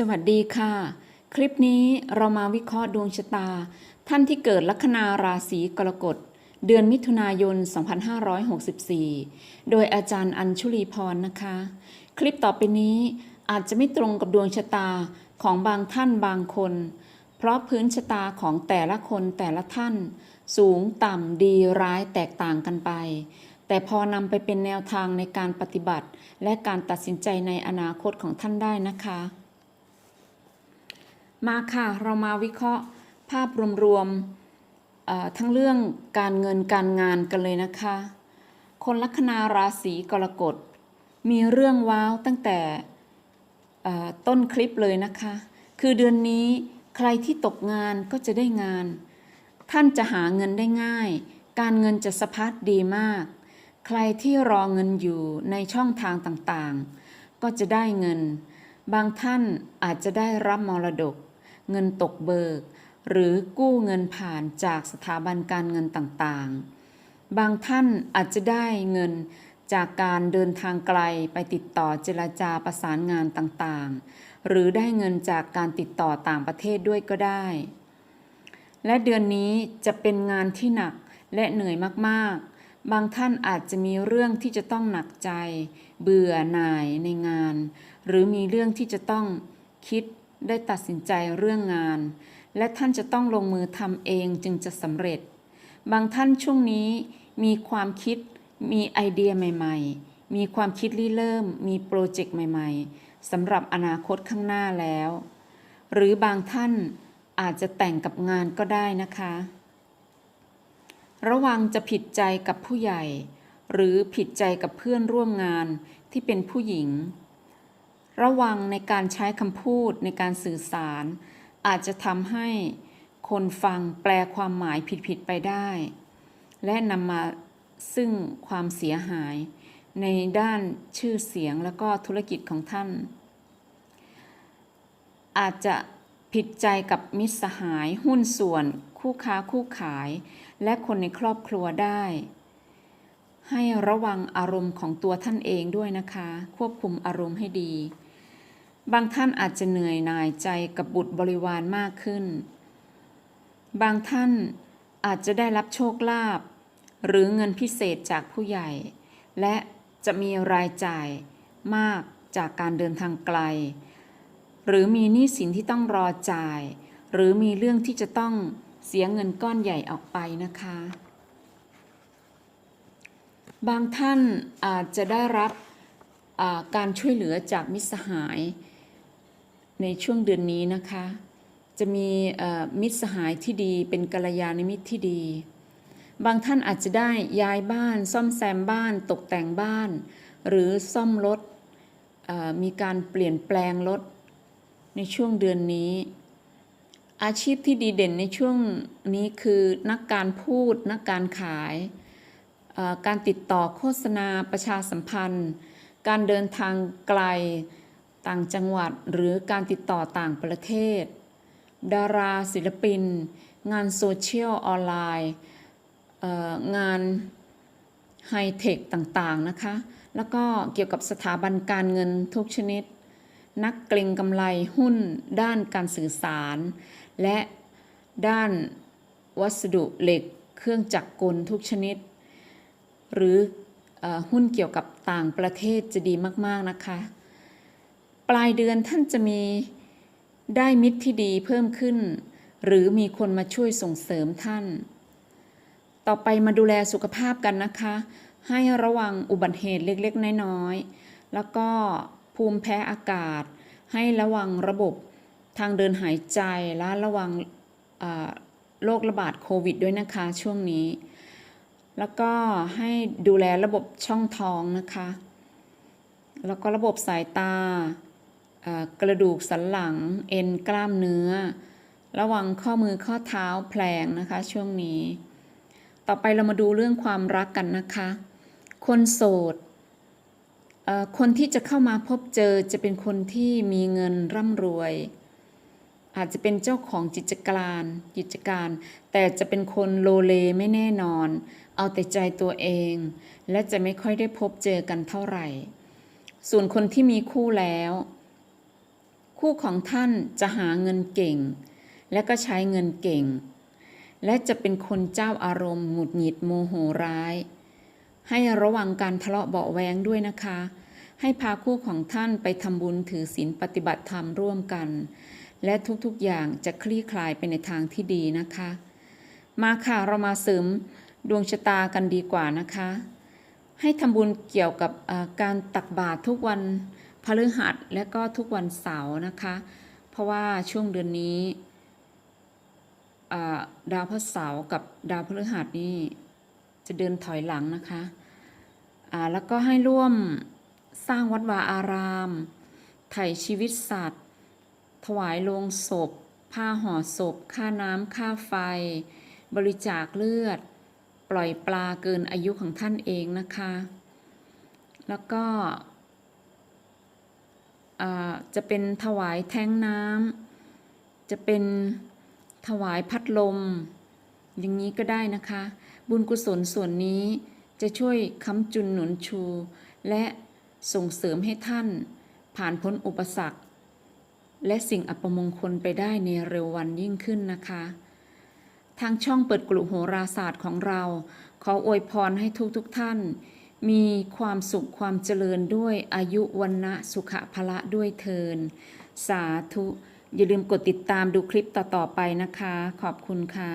สวัสดีค่ะ คลิปนี้เรามาวิเคราะห์ดวงชะตา ท่านที่เกิดลัคนาราศีกรกฎ เดือนมิถุนายน 2564 โดยอาจารย์อัญชุลีพรนะคะ คลิปต่อไปนี้อาจจะไม่ตรงกับดวงชะตาของบางท่านบางคน เพราะพื้นชะตาของแต่ละคนแต่ละท่าน สูงต่ำดีร้ายแตกต่างกันไป แต่พอนำไปเป็นแนวทางในการปฏิบัติ และการตัดสินใจในอนาคตของท่านได้นะคะ มาค่ะ เรามาวิเคราะห์ภาพรวมๆทั้งเรื่องการเงินการงานกันเลยนะคะ คนลัคนาราศีกรกฎ มีเรื่องว้าวตั้งแต่ต้นคลิปเลยนะคะ คือเดือนนี้ใครที่ตกงานก็จะได้งาน ท่านจะหาเงินได้ง่าย การเงินจะสะพัดดีมาก ใครที่รอเงินอยู่ในช่องทางต่างๆ ก็จะได้เงิน บางท่านอาจจะได้รับมรดก เงินตกเบิก หรือกู้เงินผ่านจากสถาบันการเงินต่างๆ บางท่านอาจจะได้เงินจากการเดินทางไกลไปติดต่อเจรจาประสานงานต่างๆ หรือได้เงินจากการติดต่อต่างประเทศด้วยก็ได้ และเดือนนี้จะเป็นงานที่หนักและเหนื่อยมากๆ บางท่านอาจจะมีเรื่องที่จะต้องหนักใจ เบื่อหน่ายในงาน หรือมีเรื่องที่จะต้องคิด ได้ตัดสินใจเรื่องงาน และท่านจะต้องลงมือทำเองจึงจะสำเร็จ บางท่านช่วงนี้มีความคิด มีไอเดียใหม่ๆ มีความคิดริเริ่ม มีโปรเจกต์ใหม่ๆสำหรับอนาคตข้างหน้าแล้ว หรือบางท่านอาจจะแต่งกับงานก็ได้นะคะ ระวังจะผิดใจกับผู้ใหญ่ หรือผิดใจกับเพื่อนร่วมงานที่เป็นผู้หญิง ระวังในการใช้คำพูดในการสื่อสาร อาจจะทำให้คนฟังแปลความหมายผิดๆไปได้ และนำมาซึ่งความเสียหาย ในด้านชื่อเสียงและก็ธุรกิจของท่าน อาจจะผิดใจกับมิตรสหายหุ้นส่วน คู่ค้าคู่ขาย และคนในครอบครัวได้ ให้ระวังอารมณ์ของตัวท่านเองด้วยนะคะ ควบคุมอารมณ์ให้ดี บางท่านอาจจะเหนื่อยหน่ายใจกับบุตรบริวารมากขึ้น บางท่านอาจจะได้รับโชคลาภหรือเงินพิเศษจากผู้ใหญ่ และจะมีรายจ่ายมากจากการเดินทางไกล หรือมีหนี้สินที่ต้องรอจ่าย หรือมีเรื่องที่จะต้องเสียเงินก้อนใหญ่ออกไปนะคะ บางท่านอาจจะได้รับการช่วยเหลือจากมิตรสหาย ในช่วงเดือนนี้นะคะ จะมีมิตรสหายที่ดีเป็นกัลยาณมิตรที่ดี บางท่านอาจจะได้ย้ายบ้าน ซ่อมแซมบ้าน ตกแต่งบ้าน หรือซ่อมรถมีการเปลี่ยนแปลงรถในช่วงเดือนนี้ อาชีพที่ดีเด่นในช่วงนี้คือนักการพูด นักการขายการติดต่อโฆษณาประชาสัมพันธ์ การเดินทางไกล ต่างจังหวัดหรือการติดต่อต่างประเทศ ดาราศิลปิน งานโซเชียลออนไลน์งานไฮเทคต่างๆนะคะ แล้วก็เกี่ยวกับสถาบันการเงินทุกชนิด นักเกรงกำไรหุ้นด้านการสื่อสาร และด้านวัสดุเหล็กเครื่องจักรกลทุกชนิด หรืออหุ้นเกี่ยวกับต่างประเทศจะดีมาก ๆ นะคะ ปลายเดือนท่านจะมีได้มิตรที่ดีเพิ่มขึ้น หรือมีคนมาช่วยส่งเสริมท่าน ต่อไปมาดูแลสุขภาพกันนะคะ ให้ระวังอุบัติเหตุเล็กๆ น้อยๆ แล้วก็ภูมิแพ้อากาศ ให้ระวังระบบทางเดินหายใจและระวังโรคระบาดโควิดด้วยนะคะช่วงนี้ แล้วก็ให้ดูแลระบบช่องท้องนะคะ แล้วก็ระบบสายตา กระดูกสันหลัง เอ็นกล้ามเนื้อ ระวังข้อมือข้อเท้าแผลงนะคะช่วงนี้ ต่อไปเรามาดูเรื่องความรักกันนะคะ คนโสดคนที่จะเข้ามาพบเจอจะเป็นคนที่มีเงินร่ำรวย อาจจะเป็นเจ้าของกิจการกิจการ แต่จะเป็นคนโลเลไม่แน่นอน เอาแต่ใจตัวเอง และจะไม่ค่อยได้พบเจอกันเท่าไหร่ ส่วนคนที่มีคู่แล้ว คู่ของท่านจะหาเงินเก่ง และก็ใช้เงินเก่ง และจะเป็นคนเจ้าอารมณ์หงุดหงิดโมโหร้าย ให้ระวังการทะเลาะเบาแวงด้วยนะคะ ให้พาคู่ของท่านไปทำบุญถือศีลปฏิบัติธรรมร่วมกัน และทุกๆอย่างจะคลี่คลายไปในทางที่ดีนะคะ มาค่ะเรามาเสริมดวงชะตากันดีกว่านะคะ ให้ทำบุญเกี่ยวกับการตักบาตรทุกวัน พฤหัสและก็ทุกวันเสาร์นะคะ เพราะว่าช่วงเดือนนี้ดาวพระเสาร์กับดาวพฤหัสนี่จะเดินถอยหลังนะคะแล้วก็ให้ร่วมสร้างวัดวาอารามไถ่ชีวิตสัตว์ ถวายโลงศพ ผ้าห่อศพ ค่าน้ำค่าไฟ บริจาคเลือด ปล่อยปลาเกินอายุของท่านเองนะคะ แล้วก็ จะเป็นถวายแท้งน้ำจะเป็นถวายพัดลม อย่างนี้ก็ได้นะคะ บุญกุศลส่วนนี้จะช่วยค้ำจุนหนุนชู และส่งเสริมให้ท่าน ผ่านพ้นอุปสรรค และสิ่งอัปมงคลไปได้ในเร็ววันยิ่งขึ้นนะคะ ทางช่องเปิดกลุ่มโหราศาสตร์ของเรา ขออวยพรให้ทุกทุกท่าน มีความสุขความเจริญด้วยอายุวันนะสุขภละด้วยเทิน สาธุ อย่าลืมกดติดตามดูคลิปต่อ ๆ ไปนะคะ ขอบคุณค่ะ